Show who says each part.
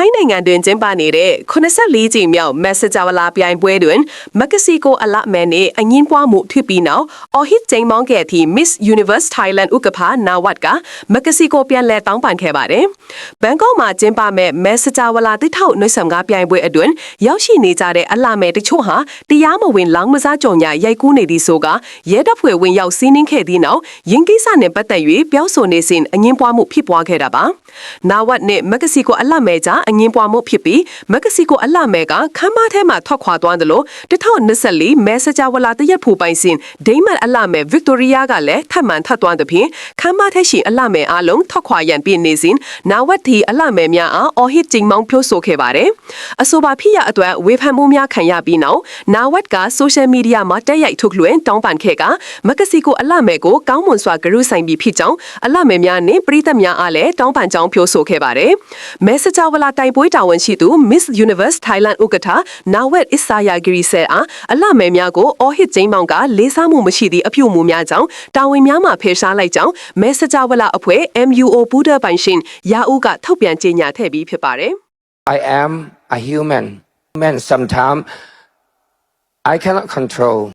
Speaker 1: ထိုင်းနိုင်ငံတွင်ကျင်းပနေတဲ့84ကြိမ်မြောက် Messagewala ပြိုင်ပွဲတွင်မက္ကဆီကိုအလမဲနှင့်အငင်းပွားမှုဖြစ်ပြီးနောက်အော်ဟစ်ကျင်းမောင်းခဲ့သည့် Miss Universe Thailand ဥက္ကဋ္ဌနာဝတ်ကမက္ကဆီကိုပြန်လည်တောင်းပန်ခဲ့ပါတယ်။ဘန်ကောက်မှာကျင်းပမဲ့ Messagewala တိထောက်နှွေးဆမ်ကားပြိုင်ပွဲအတွင်းရောက်ရှိနေကြတဲ့အလမဲတချို့ဟာတရားမဝင်လောင်းမစားကြုံညာရိုက်ကူးနေသည့်ဆိုကရဲတပ်ဖွဲ့ဝင်ရောက်စီးနင်းခဲ့သည့်နောက်ရင်းကိစ္စနှင့်ပတ်သက်၍ပြောဆိုနေစဉ်အငင်းပွားမှုဖြစ်ပွားခဲ့တာပါ။နာဝတ်နှင့်မက္ကဆီကိုအလမဲကြားအငင်းပွားမှုဖြစ်ပြီးမက္ကဆီကိုအလမဲကခမ်းမထဲမှာထွက်ခွာသွားတယ်လို့2024မဲဆာဂျာဝလာတရက်ဖို့ပိုင်စဉ်ဒိမတ်အလမဲဗစ်တိုရီယာကလည်းထပ်မံထပ်သွားတဲ့ဖြင့်ခမ်းမထဲရှိအလမဲအားလုံးထွက်ခွာရန်ပြနေစဉ်နာဝတ်ဒီအလမဲများအားအော်ဟစ်ကျင်းမောင်းပြောဆိုခဲ့ပါတယ်။အဆိုပါဖြစ်ရအတွက်ဝေဖန်မှုများခံရပြီးနောက်နာဝတ်ကဆိုရှယ်မီဒီယာမှာတက်ရိုက်ထုတ်လွှင့်တောင်းပန်ခဲ့ကမက္ကဆီကိုအလမဲကိုကောင်းမွန်စွာဂရုစိုက်ပြီးဖြစ်ကြောင်းအလမဲများနှင့်ပရိသတ်များအားလည်းတောင်းပန်ကြောင်းပြောဆိုခဲ့ပါတယ်။မဲဆာဂျာဝလာတိုင်ပွဲတာဝန်ရှိသူ Miss Universe Thailand ဥက္ကဋ္ဌနာဝက်အစ်စာယာဂီရီဆဲအားအလမဲများကိုအော်ဟစ်ကျင်းမောင်ကလေးစားမှုမရှိသည့်အပြုအမူများကြောင့်တာဝန်များမှဖယ်ရှားလိုက်ကြောင်းမဲဆာဂျာဝလာအဖွဲ့ MUO ပူးဒပိုင်ရှင်ရာဦးကထုတ်ပြန်ကြေညာခဲ့ပြီးဖြစ်ပါတယ်။
Speaker 2: I am a human. And sometimes I cannot control